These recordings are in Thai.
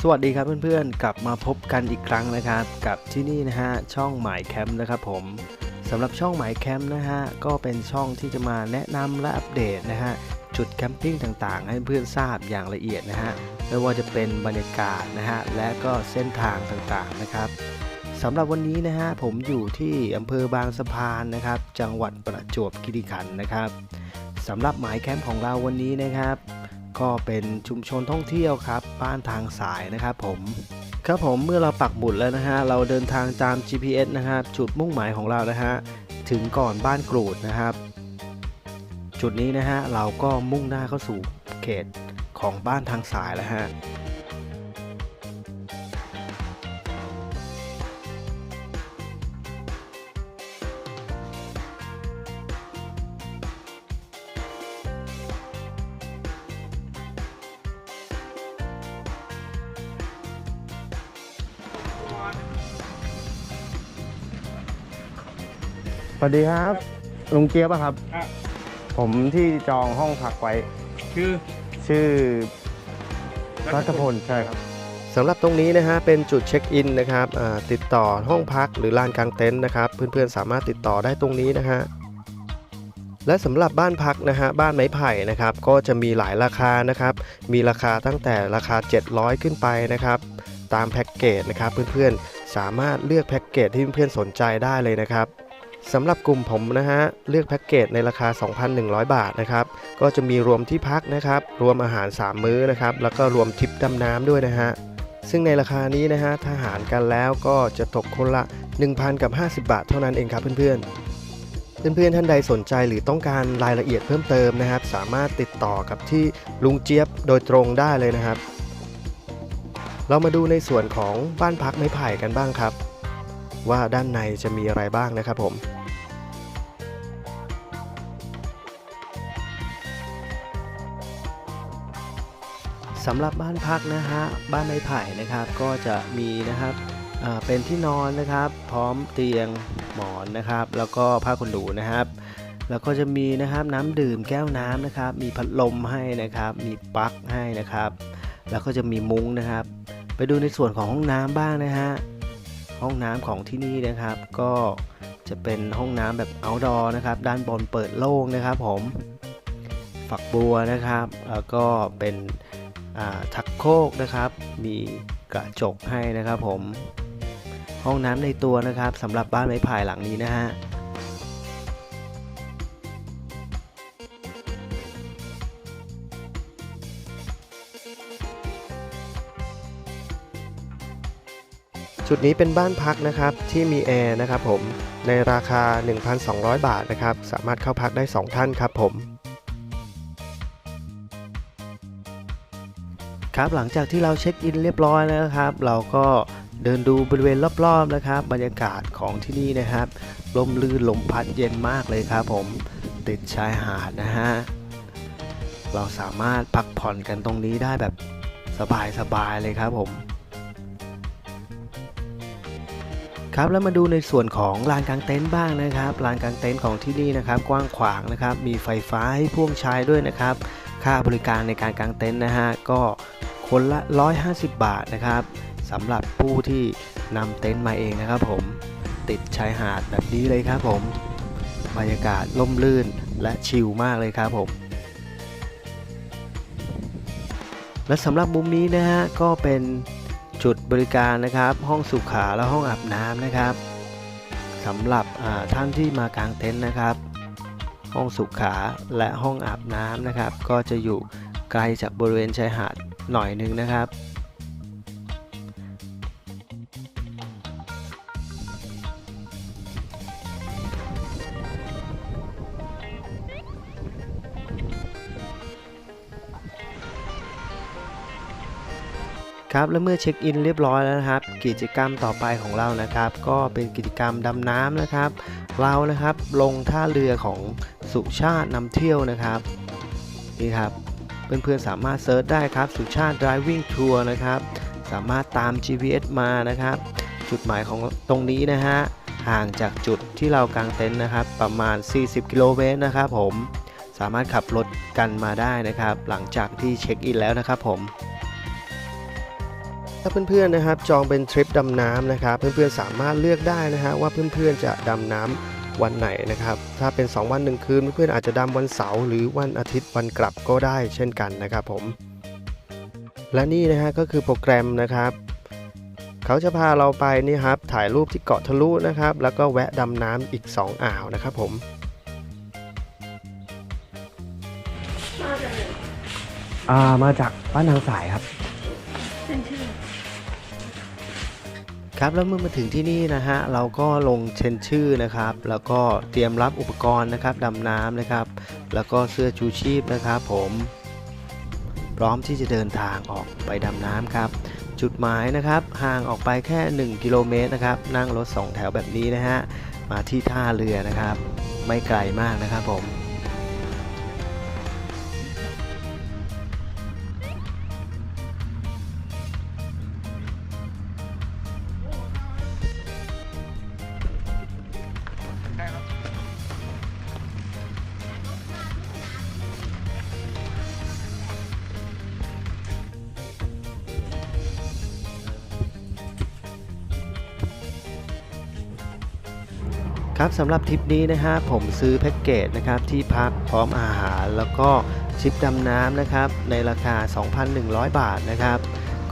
สวัสดีครับเพื่อนๆ กลับมาพบกันอีกครั้งนะครับ กับที่นี่นะฮะช่องหมายแคมป์นะครับผมสำหรับช่องหมายแคมป์นะฮะก็เป็นช่องที่จะมาแนะนำและอัปเดตนะฮะจุดแคมปิ้งต่างๆ ให้เพื่อนทราบอย่างละเอียดนะฮะไม่ว่าจะเป็นบรรยากาศนะฮะและก็เส้นทางต่างๆนะครับสำหรับวันนี้นะฮะผมอยู่ที่อำเภอบางสะพานนะครับ จังหวัดประจวบคีรีขันธ์นะครับสำหรับหมายแคมป์ของเราวันนี้นะครับ ก็เป็นชุมชนท่องเที่ยวครับ บ้านทางสายนะครับผม ครับผมเมื่อเราปักหมุดแล้วนะฮะ เราเดินทางตาม GPS นะครับ จุดมุ่งหมายของเรานะฮะ ถึงก่อนบ้านกรูดนะครับ จุดนี้นะฮะ เราก็มุ่งหน้าเข้าสู่เขตของบ้านทางสายแล้วฮะ วัสดีครับ ลุงเจี๊ยบอะครับ ครับ ผมที่จองห้องพักไว้ คือชื่อรัฐพลใช่ครับ สำหรับตรงนี้นะฮะเป็นจุดเช็คอินนะครับอ่าติดต่อห้องพักหรือลานกลางเต็นท์นะครับ เพื่อนๆสามารถติดต่อได้ตรงนี้นะฮะและสำหรับบ้านพักนะฮะบ้านไม้ไผ่นะครับ ก็จะมีหลายราคานะครับ มีราคาตั้งแต่ราคา 700 ขึ้นไปนะครับ ตามแพ็กเกจนะครับเพื่อนๆสามารถเลือกแพ็กเกจที่เพื่อนๆสนใจได้เลยนะครับ สำหรับกลุ่มผมนะฮะ เลือกแพ็กเกจในราคา 2,100 บาทนะครับ ก็จะมีรวมที่พักนะครับ รวมอาหาร 3 มื้อนะครับ แล้วก็รวมทริปดำน้ำด้วยนะฮะ ซึ่งในราคานี้นะฮะถ้าหารกันแล้วก็จะตกคนละ 1,000 กับ 50 บาทเท่านั้นเองครับเพื่อนๆเพื่อนๆท่านใดสนใจหรือต้องการรายละเอียดเพิ่มเติมนะครับ สามารถติดต่อกับที่ลุงเจี๊ยบโดยตรงได้เลยนะครับ เรามาดูในส่วนของบ้านพักไม้ไผ่กันบ้างครับ ว่าด้านในจะมีอะไรบ้างนะครับผมสำหรับบ้านพักนะฮะบ้านไม้ไผ่นะครับก็จะมีนะครับเป็นที่นอนนะครับ พร้อมเตียงหมอนนะครับ แล้วก็ผ้าขนหนูนะครับ แล้วก็จะมีนะครับน้ำดื่มแก้วน้ำนะครับ มีพัดลมให้นะครับ มีปลั๊กให้นะครับ แล้วก็จะมีมุ้งนะครับ ไปดูในส่วนของห้องน้ำบ้างนะฮะ ห้องน้ำของที่นี่นะครับ ก็จะเป็นห้องน้ำแบบ outdoor นะครับ ด้านบนเปิดโล่งนะครับผม ฝักบัวนะครับ แล้วก็เป็นชักโครกนะครับ มีกระจกให้นะครับผม ห้องน้ำในตัวนะครับสำหรับบ้านไม้ไผ่หลังนี้นะฮะ จุดนี้เป็นบ้านพักนะครับที่มีแอร์นะครับผมในราคา 1,200 บาทนะครับ สามารถเข้าพักได้ 2 ท่านครับผมครับหลังจากที่เราเช็คอินเรียบร้อยแล้วนะครับ เราก็เดินดูบริเวณรอบๆนะครับ บรรยากาศของที่นี่นะครับลมลื่นลมพัดเย็นมากเลยครับผมติดชายหาดนะฮะเราสามารถพักผ่อนกันตรงนี้ได้แบบสบายๆเลยครับผม ครับแล้วมาดูในส่วนของลานกลางเต็นท์บ้างนะครับลานกลางเต็นท์ของที่นี่นะครับกว้างขวางนะครับมีไฟฟ้าให้พ่วงใช้ด้วยนะครับ ค่าบริการในการกางเต็นท์นะฮะก็คนละ 150 บาทนะครับสำหรับผู้ที่นำเต็นท์มาเองนะครับ ผมติดชายหาดแบบนี้เลยครับผมบรรยากาศล่มลื่นและชิลมากเลยครับผมและสำหรับมุมนี้นะฮะก็เป็น จุดบริการนะครับ ห้องสุขาและห้องอาบน้ำนะครับสำหรับท่านที่มากางเต็นท์นะครับ ห้องสุขาและห้องอาบน้ำนะครับ ก็จะอยู่ไกลจากบริเวณชายหาดหน่อยหนึงนะครับ ครับและเมื่อเช็คอินเรียบร้อยแล้วนะครับ กิจกรรมต่อไปของเรานะครับ ก็เป็นกิจกรรมดำน้ำนะครับ เรานะครับลงท่าเรือของสุชาตินำเที่ยวนะครับนี่ครับเพื่อนๆสามารถเซิร์ชได้ครับสุชาติ driving tour นะครับ สามารถตาม GPS มานะครับ จุดหมายของตรงนี้นะฮะห่างจากจุดที่เรากางเต็นท์นะครับ ประมาณ 40 กิโลเมตรนะครับ ผมสามารถขับรถกันมาได้นะครับ หลังจากที่เช็คอินแล้วนะครับผม ถ้าเพื่อนๆนะครับจองเป็นทริปดำน้ำนะครับเพื่อนๆสามารถเลือกได้นะฮะว่าเพื่อนๆจะดำน้ำวันไหนนะครับถ้าเป็น 2 วัน1คืนเพื่อนๆอาจจะดำวันเสาร์หรือวันอาทิตย์วันกลับก็ได้เช่นกันนะครับผม และนี่นะฮะก็คือโปรแกรมนะครับเขาจะพาเราไปนี่ครับถ่ายรูปที่เกาะทะลุนะครับ แล้วก็แวะดำน้ำอีก 2 อ่าวนะครับผมอ่ามาจากบ้านนางสายครับ ครับแล้วเมื่อมาถึงที่นี่นะฮะเราก็ลงเชนชื่อนะครับ แล้วก็เตรียมรับอุปกรณ์นะครับดำน้ำนะครับ แล้วก็เสื้อชูชีพนะครับ ผมพร้อมที่จะเดินทางออกไปดำน้ำครับ จุดหมายนะครับห่างออกไปแค่ 1 กิโลเมตรนะครับ นั่งรถ 2 แถวแบบนี้นะฮะมาที่ท่าเรือนะครับ ไม่ไกลมากนะครับผม ครับสำหรับทริปนี้นะฮะผมซื้อแพ็กเกจนะครับที่พักพร้อมอาหารแล้วก็ทริปดำน้ำนะครับในราคา 2,100 บาทนะครับ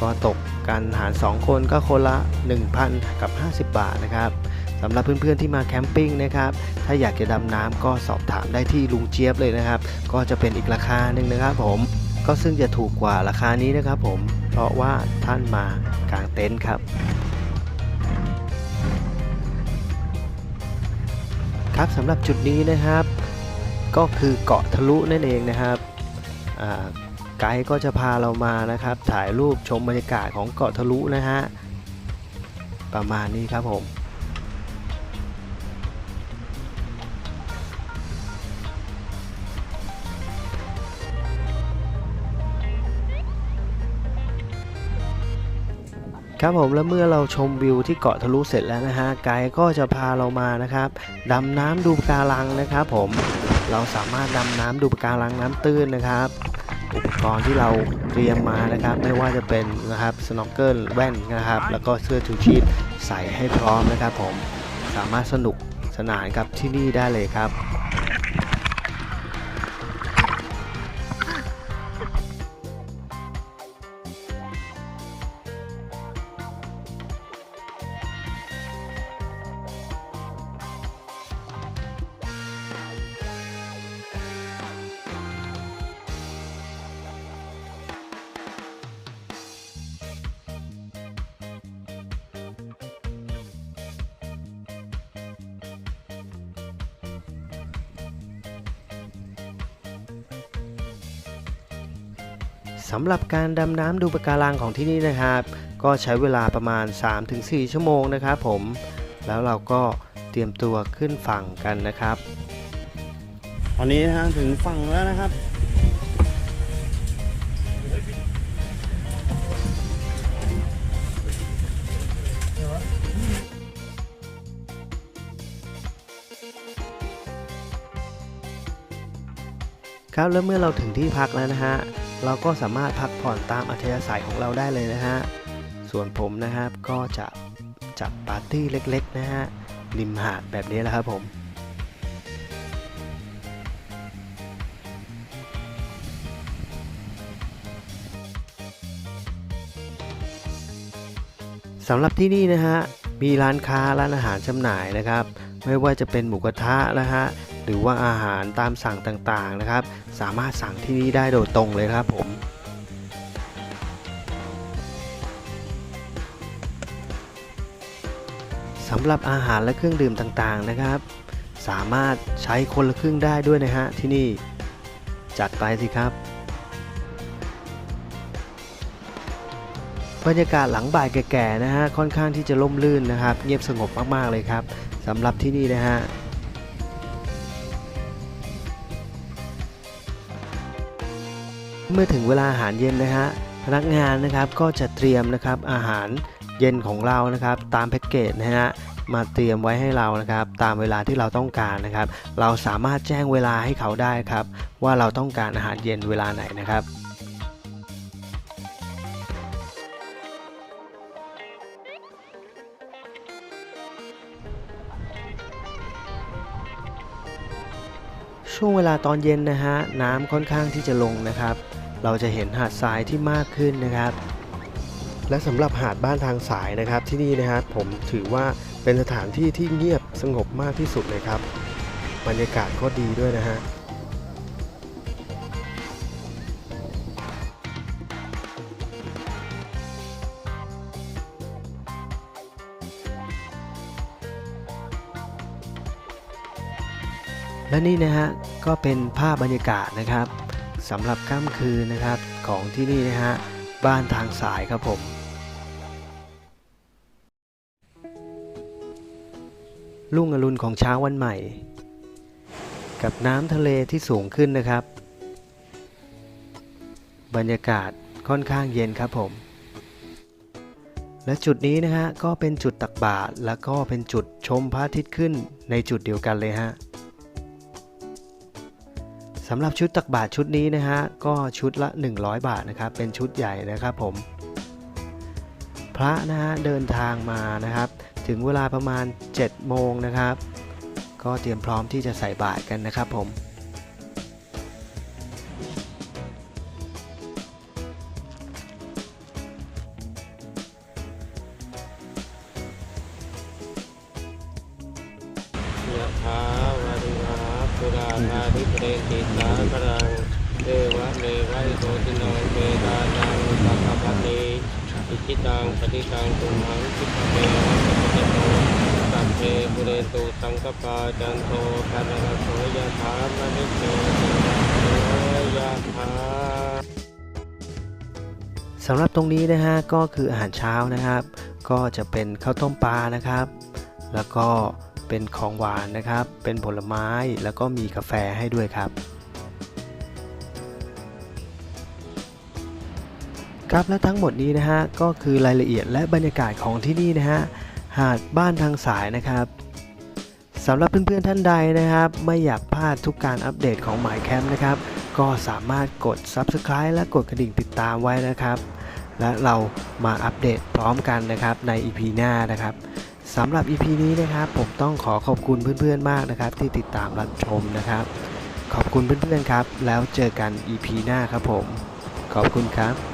ก็ตกกันหาร 2 คนก็คนละ 1,000 กับ 50 บาทนะครับสำหรับเพื่อนๆที่มาแคมปิ้งนะครับถ้าอยากจะดำน้ำก็สอบถามได้ที่ลุงเจี๊ยบเลยนะครับ ก็จะเป็นอีกราคาหนึ่งนะครับผมก็ซึ่งจะถูกกว่าราคานี้นะครับผมเพราะว่าท่านมากางเต็นท์ครับ ครับสำหรับจุดนี้นะครับ ก็คือเกาะทะลุนั่นเองนะครับไกด์ก็จะพาเรามานะครับ ถ่ายรูปชมบรรยากาศของเกาะทะลุนะฮะประมาณนี้ครับผม ครับผมแล้วเมื่อเราชมวิวที่เกาะทะลุเสร็จแล้วนะฮะไกด์ก็จะพาเรามานะครับดำน้ำดูปะการังนะครับผมเราสามารถดำน้ำดูปะการังน้ำตื้นนะครับอุปกรณ์ที่เราเตรียมมานะครับไม่ว่าจะเป็นนะครับสโนว์เกิลแว่นนะครับ แล้วก็เสื้อชูชีพใส่ให้พร้อมนะครับผมสามารถสนุกสนานกับที่นี่ได้เลยครับ สำหรับการดำน้ำดูปะการังของที่นี่นะครับ ก็ใช้เวลาประมาณ 3-4 ชั่วโมงนะครับผม แล้วเราก็เตรียมตัวขึ้นฝั่งกันนะครับตอนนี้นะฮะถึงฝั่งแล้วนะครับครับแล้วเมื่อเราถึงที่พักแล้วนะฮะ เราก็สามารถพักผ่อนตามอัธยาศัยของเราได้เลยนะฮะ ส่วนผมนะครับก็จะจัดปาร์ตี้เล็กๆนะฮะริมหาดแบบนี้แหละครับผมสำหรับที่นี่นะฮะมีร้านค้าร้านอาหารจำหน่ายนะครับ ไม่ว่าจะเป็นหมูกระทะนะฮะ หรือว่าอาหารตามสั่งต่างๆนะครับ สามารถสั่งที่นี่ได้โดยตรงเลยครับผมสำหรับอาหารและเครื่องดื่มต่างๆนะครับ สามารถใช้คนละครึ่งได้ด้วยนะฮะที่นี่จัดไปสิครับบรรยากาศหลังบ่ายแก่ๆนะฮะค่อนข้างที่จะร่มรื่นนะครับ เงียบสงบมากๆเลยครับสำหรับที่นี่นะฮะ เมื่อถึงเวลาอาหารเย็นนะฮะพนักงานนะครับก็จะเตรียมนะครับอาหารเย็นของเรานะครับ ตามแพ็กเกจนะฮะมาเตรียมไว้ให้เรานะครับ ตามเวลาที่เราต้องการนะครับ เราสามารถแจ้งเวลาให้เขาได้ครับ ว่าเราต้องการอาหารเย็นเวลาไหนนะครับช่วงเวลาตอนเย็นนะฮะน้ำค่อนข้างที่จะลงนะครับ เราจะเห็นหาดทรายที่มากขึ้นนะครับ และสำหรับหาดบ้านทางสายนะครับที่นี่นะครับผมถือว่าเป็นสถานที่ที่เงียบสงบมากที่สุดเลยครับบรรยากาศก็ดีด้วยนะฮะและนี่นะฮะก็เป็นภาพบรรยากาศนะครับ สำหรับค่ำคืนนะครับของที่นี่นะฮะบ้านทางสายครับผมรุ่งอรุณของเช้าวันใหม่ กับน้ำทะเลที่สูงขึ้นนะครับ บรรยากาศค่อนข้างเย็นครับผม และจุดนี้นะฮะก็เป็นจุดตักบาตรแล้วก็เป็นจุดชมพระอาทิตย์ขึ้นในจุดเดียวกันเลยฮะำหรับชุดตักบาตรชุดนี้นะฮะก็ชุดละ 100 บาทนะครับเป็นชุดใหญ่นะครับผม พระนะฮะเดินทางมานะครับ ถึงเวลาประมาณ7โมงนะครับ ก็เตรียมพร้อมที่จะใส่บาตรกันนะครับผม ราภาริเรติสาครังเอวะเมวะอิโตตินังเปตานังสัพพะพันิอิจิตังปฏิตังตุมหังคิปะเมวะสัพพะโตสัพเพปุเรตุสังกปาจันโทปะระระโสยะถามณิโตยะถาสำหรับตรงนี้นะฮะก็คืออาหารเช้านะครับ ก็จะเป็นข้าวต้มปลานะครับ แล้วก็เป็นของหวานนะครับ เป็นผลไม้แล้วก็มีกาแฟให้ด้วยครับ ครับและทั้งหมดนี้นะฮะก็คือรายละเอียดและบรรยากาศของที่นี่นะฮะหาดบ้านทางสายนะครับสำหรับเพื่อนๆท่านใดนะครับ ไม่อยากพลาดทุกการอัปเดตของหมายแคมป์นะครับ ก็สามารถกด Subscribe และกดกระดิ่งติดตามไว้นะครับ และเรามาอัปเดตพร้อมกันนะครับใน EP หน้านะครับ สำหรับ EP นี้นะครับผมต้องขอขอบคุณเพื่อนๆมากนะครับ ที่ติดตามรับชมนะครับ ขอบคุณเพื่อนๆครับ แล้วเจอกัน EP หน้าครับผม ขอบคุณครับ